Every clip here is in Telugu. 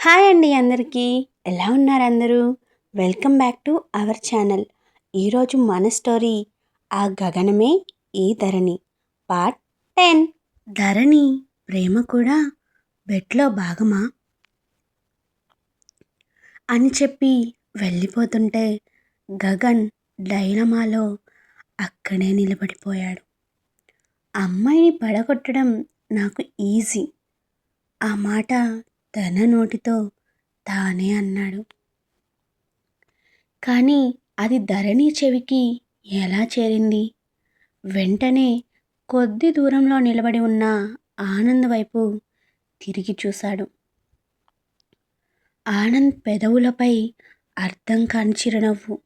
హాయ్ అండి అందరికీ. ఎలా ఉన్నారు అందరూ? Welcome back to our channel. ఈరోజు మన స్టోరీ ఆ గగనమే ఈ ధరణి పార్ట్ టెన్. ధరణి ప్రేమ కూడా బెట్లో భాగమా? అని చెప్పి వెళ్ళిపోతుంటే గగన్ డైనమాలో అక్కడే నిలబడిపోయాడు. అమ్మాయిని పడగొట్టడం నాకు ఈజీ. ఆ మాట తన నోటితో తానే అన్నాడు. కానీ అది ధరణి చెవికి ఎలా చేరింది? వెంటనే కొద్ది దూరంలో నిలబడి ఉన్న ఆనంద్ వైపు తిరిగి చూశాడు. ఆనంద్ పెదవులపై అర్థం కాని చిరునవ్వు.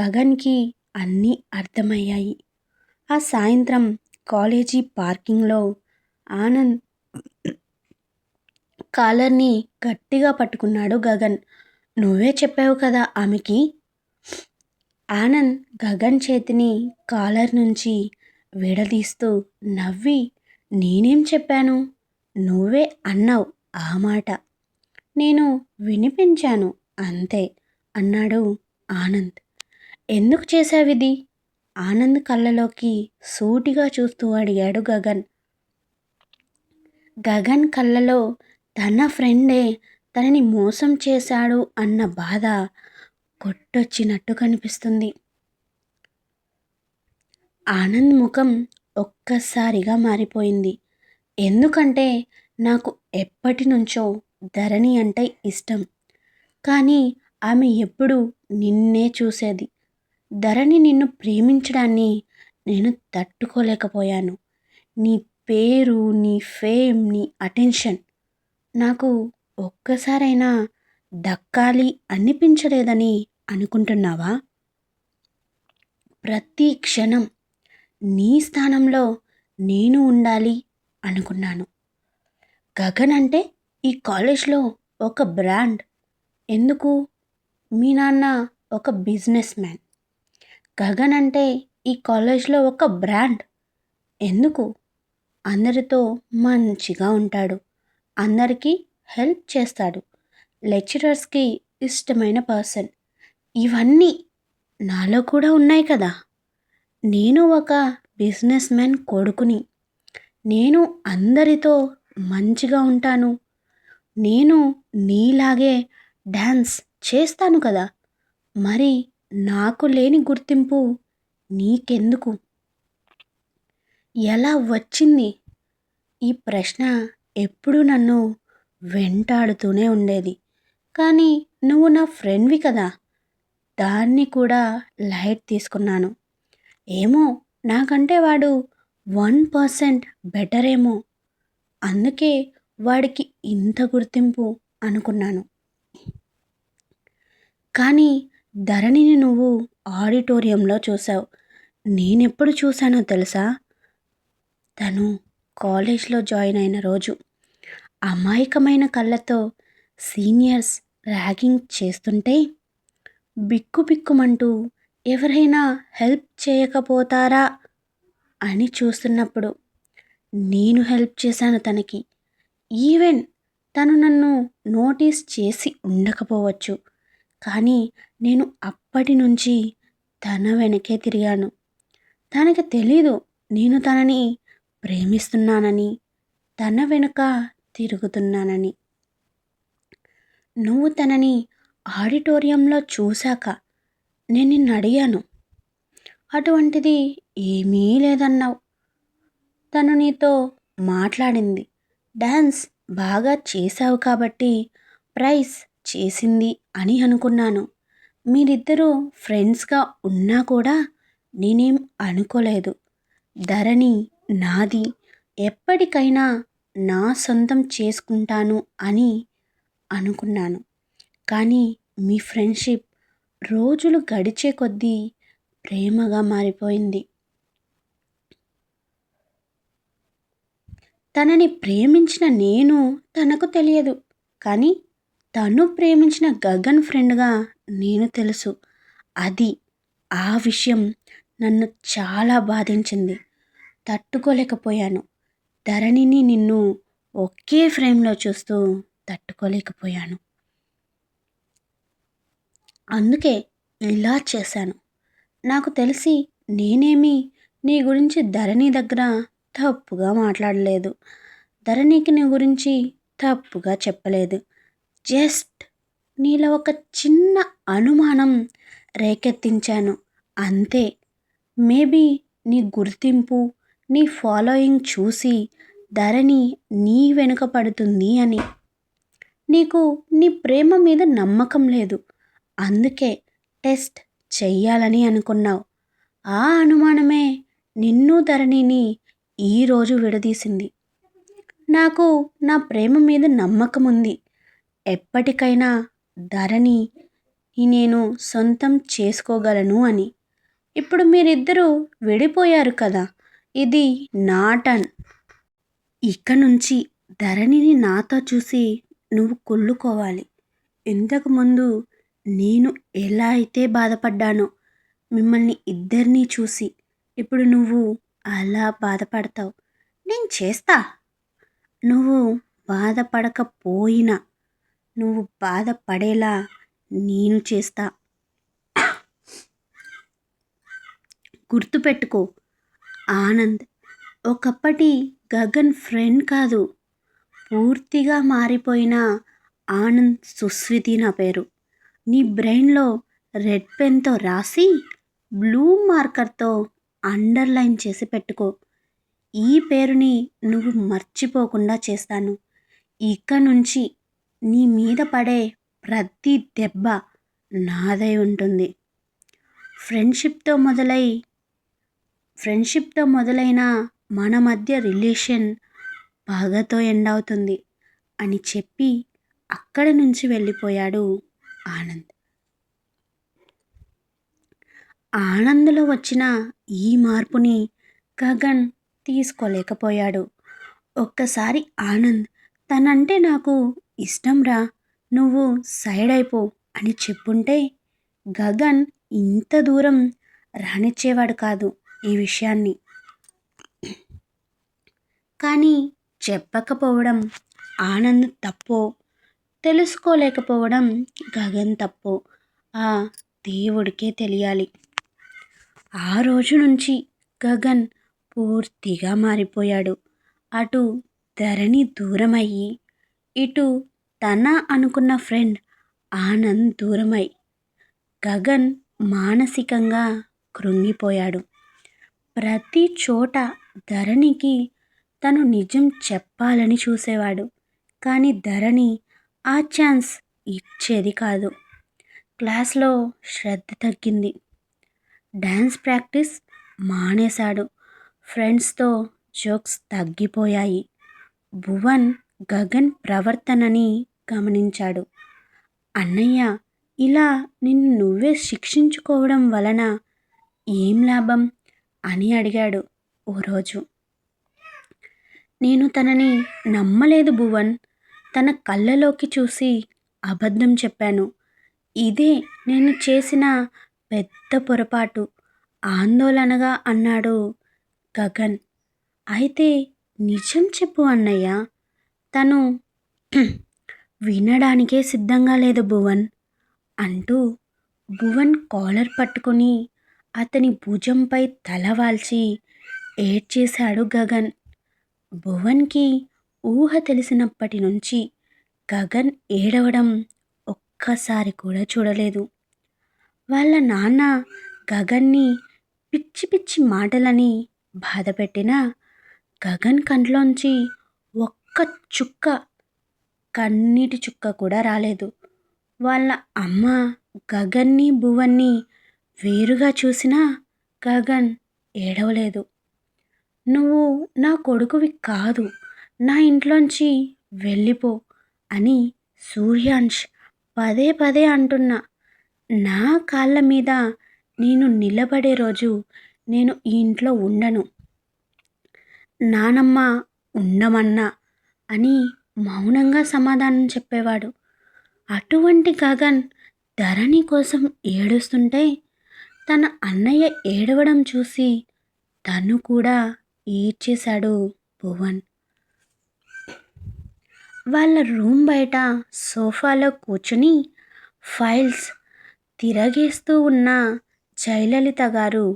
గగన్కి అన్నీ అర్థమయ్యాయి. ఆ సాయంత్రం కాలేజీ పార్కింగ్లో ఆనంద్ కాలర్ని గట్టిగా పట్టుకున్నాడు గగన్. నువ్వే చెప్పావు కదా ఆమెకి? ఆనంద్ గగన్ చేతిని కాలర్ నుంచి విడదీస్తూ నవ్వి నేనేం చెప్పాను? నువ్వే అన్నావు ఆ మాట. నేను వినిపించాను అంతే అన్నాడు ఆనంద్. ఎందుకు చేశావిది ఆనంద్ కళ్ళలోకి సూటిగా చూస్తూ అడిగాడు గగన్. గగన్ కళ్ళలో తన ఫ్రెండే తనని మోసం చేశాడు అన్న బాధ కొట్టొచ్చినట్టు కనిపిస్తుంది. ఆనంద్ ముఖం ఒక్కసారిగా మారిపోయింది. ఎందుకంటే నాకు ఎప్పటి నుంచో ధరణి అంటే ఇష్టం. కానీ ఆమె ఎప్పుడు నిన్నే చూసేది. ధరణి నిన్ను ప్రేమించడాన్ని నేను తట్టుకోలేకపోయాను. నీ పేరు నీ ఫేమ్ నీ అటెన్షన్ నాకు ఒక్కసారైనా దక్కాలి అనిపించలేదని అనుకుంటున్నావా? ప్రతి క్షణం నీ స్థానంలో నేను ఉండాలి అనుకున్నాను. గగన్ అంటే ఈ కాలేజ్లో ఒక బ్రాండ్. ఎందుకు? మీ నాన్న ఒక బిజినెస్ మ్యాన్. గగన్ అంటే ఈ కాలేజ్లో ఒక బ్రాండ్. ఎందుకు? అందరితో మంచిగా ఉంటాడు. అందరికీ హెల్ప్ చేస్తాడు. లెక్చరర్స్కి ఇష్టమైన పర్సన్. ఇవన్నీ నాలో కూడా ఉన్నాయి కదా. నేను ఒక బిజినెస్ మ్యాన్ కొడుకుని. నేను అందరితో మంచిగా ఉంటాను. నేను నీలాగే డ్యాన్స్ చేస్తాను కదా. మరి నాకు లేని గుర్తింపు నీకెందుకు? ఎలా వచ్చింది? ఈ ప్రశ్న ఎప్పుడు నన్ను వెంటాడుతూనే ఉండేది. కానీ నువ్వు నా ఫ్రెండ్వి కదా. దాన్ని కూడా లైట్ తీసుకున్నాను. ఏమో నాకంటే వాడు వన్ పర్సెంట్ బెటర్ ఏమో అందుకే వాడికి ఇంత గుర్తింపు అనుకున్నాను. కానీ ధరణిని నువ్వు ఆడిటోరియంలో చూసావు నేనెప్పుడు చూశానో తెలుసా? తను కాలేజ్లో జాయిన్ అయిన రోజు అమాయకమైన కళ్ళతో సీనియర్స్ ర్యాగింగ్ చేస్తుంటే బిక్కు బిక్కుమంటూ ఎవరైనా హెల్ప్ చేయకపోతారా? అని చూస్తున్నప్పుడు నేను హెల్ప్ చేశాను తనకి. ఈవెన్ తను నన్ను నోటీస్ చేసి ఉండకపోవచ్చు. కానీ నేను అప్పటి నుంచి తన వెనకే తిరిగాను. తనకి తెలీదు నేను తనని ప్రేమిస్తున్నానని తన వెనుక తిరుగుతున్నానని. నువ్వు తనని ఆడిటోరియంలో చూశాక నేను నిన్ను అడిగాను. అటువంటిది ఏమీ లేదన్నావు. తను నీతో మాట్లాడింది. డ్యాన్స్ బాగా చేశావు కాబట్టి ప్రైజ్ చేసింది అని అనుకున్నాను. మీరిద్దరూ ఫ్రెండ్స్గా ఉన్నా కూడా నేనేం అనుకోలేదు. ధరణి నాది ఎప్పటికైనా నా సొంతం చేసుకుంటాను అని అనుకున్నాను. కానీ మీ ఫ్రెండ్షిప్ రోజులు గడిచే కొద్దీ ప్రేమగా మారిపోయింది. తనని ప్రేమించిన నేను తనకు తెలియదు. కానీ తను ప్రేమించిన గగన్ ఫ్రెండ్గా నేను తెలుసు. అది ఆ విషయం నన్ను చాలా బాధించింది. తట్టుకోలేకపోయాను. ధరణిని నిన్ను ఒకే ఫ్రేమ్లో చూస్తూ తట్టుకోలేకపోయాను. అందుకే ఇలా చేశాను. నాకు తెలిసి నేనేమి నీ గురించి ధరణి దగ్గర తప్పుగా మాట్లాడలేదు. ధరణికి నీ గురించి తప్పుగా చెప్పలేదు. జస్ట్ నీలో ఒక చిన్న అనుమానం రేకెత్తించాను. అంతే. మేబీ నీ గుర్తింపు నీ ఫాలోయింగ్ చూసి ధరణి నీ వెనుక పడుతుంది అని. నీకు నీ ప్రేమ మీద నమ్మకం లేదు. అందుకే టెస్ట్ చెయ్యాలని అనుకున్నావు. ఆ అనుమానమే నిన్ను ధరణిని ఈరోజు విడదీసింది. నాకు నా ప్రేమ మీద నమ్మకం ఉంది. ఎప్పటికైనా ధరణి నేను సొంతం చేసుకోగలను అని. ఇప్పుడు మీరిద్దరూ విడిపోయారు కదా. ఇది నాటన్. ఇక్కడి ఇక నుంచి ధరణిని నాతో చూసి నువ్వు కుళ్ళుకోవాలి ఇంతకుముందు నేను ఎలా అయితే బాధపడ్డానో మిమ్మల్ని ఇద్దరినీ చూసి ఇప్పుడు నువ్వు అలా బాధపడతావు. నేను చేస్తా. నువ్వు బాధపడకపోయినా నువ్వు బాధపడేలా నేను చేస్తా. గుర్తుపెట్టుకో ఆనంద్. ఒకప్పటి గగన్ ఫ్రెండ్ కాదు పూర్తిగా మారిపోయిన ఆనంద్ సుస్వితి నా పేరు. నీ బ్రెయిన్లో రెడ్ పెన్తో రాసి బ్లూ మార్కర్తో అండర్లైన్ చేసి పెట్టుకో. ఈ పేరుని నువ్వు మర్చిపోకుండా చేస్తాను. ఇక నుంచి నీ మీద పడే ప్రతి దెబ్బ నాదై ఉంటుంది. ఫ్రెండ్షిప్తో మొదలై ఫ్రెండ్షిప్తో మొదలైన మన మధ్య రిలేషన్ బాగాతో ఎండ్ అవుతుంది అని చెప్పి అక్కడి నుంచి వెళ్ళిపోయాడు ఆనంద్. ఆనంద్లో వచ్చిన ఈ మార్పుని గగన్ తీసుకోలేకపోయాడు. ఒక్కసారి ఆనంద్ తనంటే నాకు ఇష్టంరా నువ్వు సైడ్ అయిపో అని చెప్పుంటే గగన్ ఇంత దూరం రానిచ్చేవాడు కాదు. ఈ విషయాన్ని. కానీ చెప్పకపోవడం ఆనంద్ తప్పో తెలుసుకోలేకపోవడం గగన్ తప్పో ఆ దేవుడికే తెలియాలి. ఆ రోజు నుంచి గగన్ పూర్తిగా మారిపోయాడు. అటు ధరణి దూరమయ్యి ఇటు తన అనుకున్న ఫ్రెండ్ ఆనంద్ దూరమై గగన్ మానసికంగా కృంగిపోయాడు. ప్రతి చోట ధరణికి తను నిజం చెప్పాలని చూసేవాడు. కానీ ధరణి ఆ ఛాన్స్ ఇచ్చేది కాదు. క్లాస్లో శ్రద్ధ తగ్గింది. డ్యాన్స్ ప్రాక్టీస్ మానేశాడు. ఫ్రెండ్స్తో జోక్స్ తగ్గిపోయాయి. భువన్ గగన్ ప్రవర్తనని గమనించాడు. అన్నయ్య ఇలా నిన్ను నువ్వే శిక్షించుకోవడం వలన ఏం లాభం? అని అడిగాడు ఓ రోజు. నేను తనని నమ్మలేదు భువన్. తన కళ్ళలోకి చూసి అబద్ధం చెప్పాను. ఇదే నేను చేసిన పెద్ద పొరపాటు ఆందోళనగా అన్నాడు గగన్. అయితే నిజం చెప్పు అన్నయ్య. తను వినడానికే సిద్ధంగా లేదు భువన్ అంటూ భువన్ కాలర్ పట్టుకొని అతని భుజంపై తల వాల్చి ఏడ్చేశాడు గగన్. భువన్కి ఊహ తెలిసినప్పటి నుంచి గగన్ ఏడవడం ఒక్కసారి కూడా చూడలేదు. వాళ్ళ నాన్న గగన్ని పిచ్చి పిచ్చి మాటలని బాధపెట్టినా గగన్ కంట్లోంచి ఒక్క చుక్క కన్నీటి చుక్క కూడా రాలేదు. వాళ్ళ అమ్మ గగన్ని భువన్ని వేరుగా చూసినా గగన్ ఏడవలేదు. నువ్వు నా కొడుకువి కాదు. నా ఇంట్లోంచి వెళ్ళిపో అని సూర్యాంష్ పదే పదే అంటున్నా. నా కాళ్ళ మీద నేను నిలబడే రోజు నేను ఈ ఇంట్లో ఉండను. నానమ్మ ఉండమన్నా అని మౌనంగా సమాధానం చెప్పేవాడు. అటువంటి గగన్ ధరణి కోసం ఏడుస్తుంటే తన అన్నయ్య ఏడవడం చూసి తను కూడా ఏడ్చేశాడు భువన్. వాళ్ళ రూమ్ బయట సోఫాలో కూర్చుని ఫైల్స్ తిరగేస్తూ ఉన్న జయలలిత గారు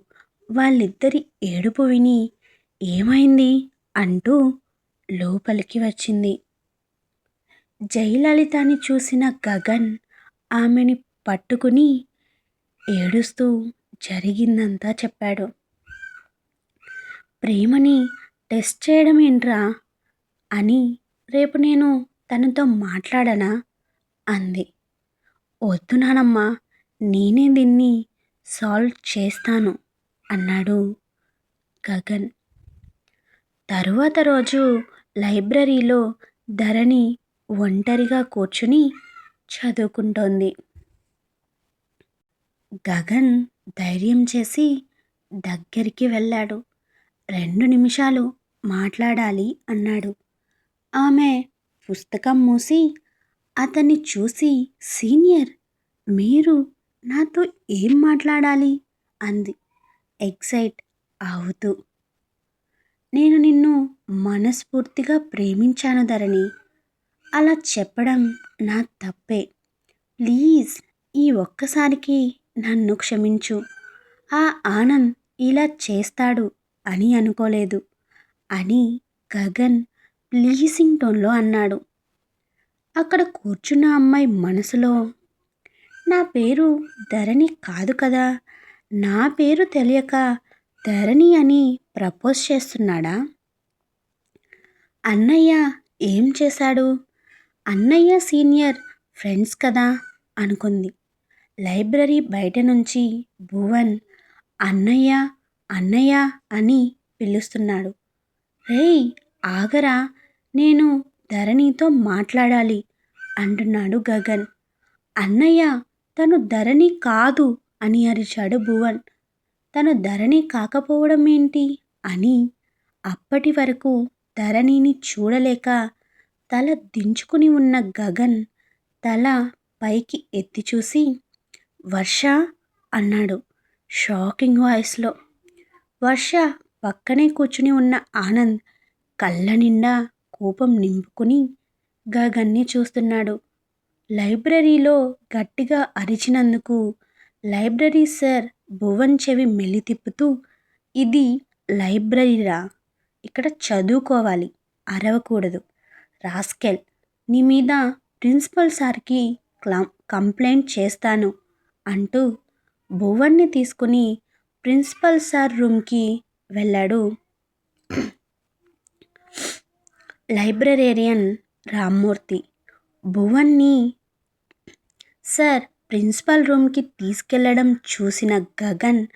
వాళ్ళిద్దరి ఏడుపు విని ఏమైంది అంటూ లోపలికి వచ్చింది. జయలలితని చూసిన గగన్ ఆమెని పట్టుకుని ఏడుస్తూ జరిగిందంతా చెప్పాడు. ప్రేమని టెస్ట్ చేయడం ఏంట్రా అని రేపు నేను తనతో మాట్లాడనా? అంది. వద్దు నానమ్మ నేనే దీన్ని సాల్వ్ చేస్తాను అన్నాడు గగన్. తరువాత రోజు లైబ్రరీలో ధరణి ఒంటరిగా కూర్చుని చదువుకుంటోంది. గగన్ ధైర్యం చేసి దగ్గరికి వెళ్ళాడు. రెండు నిమిషాలు మాట్లాడాలి అన్నాడు. ఆమె పుస్తకం మూసి అతన్ని చూసి సీనియర్ మీరు నాతో ఏం మాట్లాడాలి? అంది. ఎక్సైట్ అవుతూ నేను నిన్ను మనస్ఫూర్తిగా ప్రేమించాను ధరణి. అలా చెప్పడం నా తప్పే. ప్లీజ్ ఈ ఒక్కసారికి నన్ను క్షమించు. ఆ ఆనంద్ ఇలా చేస్తాడు అని అనుకోలేదు. అని గగన్ ప్లీజింగ్ టోన్లో అన్నాడు. అక్కడ కూర్చున్న అమ్మాయి మనసులో నా పేరు ధరణి కాదు కదా నా పేరు తెలియక ధరణి అని ప్రపోజ్ చేస్తున్నాడా? అన్నయ్య ఏం చేశాడు? అన్నయ్య సీనియర్ ఫ్రెండ్స్ కదా అనుకుంది. లైబ్రరీ బయట నుంచి భువన్ అన్నయ్య అన్నయ్య అని పిలుస్తున్నాడు. రేయ్ ఆగరా నేను ధరణితో మాట్లాడాలి అంటున్నాడు గగన్. అన్నయ్య తను ధరణి కాదు అని అరిచాడు భువన్. తను ధరణి కాకపోవడం ఏంటి? అని అప్పటి వరకు ధరణిని చూడలేక తల దించుకుని ఉన్న గగన్ తల పైకి ఎత్తి చూసి వర్ష అన్నాడు షాకింగ్ వాయిస్లో. వర్ష పక్కనే కూర్చుని ఉన్న ఆనంద్ కళ్ళ నిండా కోపం నింపుకుని గగన్ని చూస్తున్నాడు. లైబ్రరీలో గట్టిగా అరిచినందుకు లైబ్రరీ సార్ భువన్ చెవి మెల్లి తిప్పుతూ ఇది లైబ్రరీరా? ఇక్కడ చదువుకోవాలి అరవకూడదు. రాస్కెల్ నీ మీద ప్రిన్సిపల్ సార్కి క్లం కంప్లైంట్ చేస్తాను. అంటూ భువన్ని తీసుకుని ప్రిన్సిపల్ సార్ రూమ్కి వెళ్ళాడు. లైబ్రరేరియన్ రామ్మూర్తి. భువన్ని సార్ ప్రిన్సిపల్ రూమ్కి తీసుకెళ్ళడం చూసిన గగన్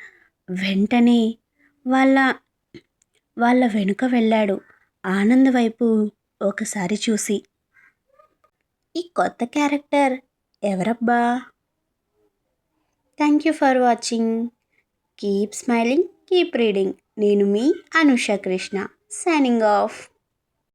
వెంటనే వాళ్ళ వాళ్ళ వెనుక వెళ్ళాడు. ఆనంద్ వైపు ఒకసారి చూసి ఈ కొత్త క్యారెక్టర్ ఎవరబ్బా? Thank you for watching keep smiling keep reading నేను మీ అనుష కృష్ణ సైనింగ్ ఆఫ్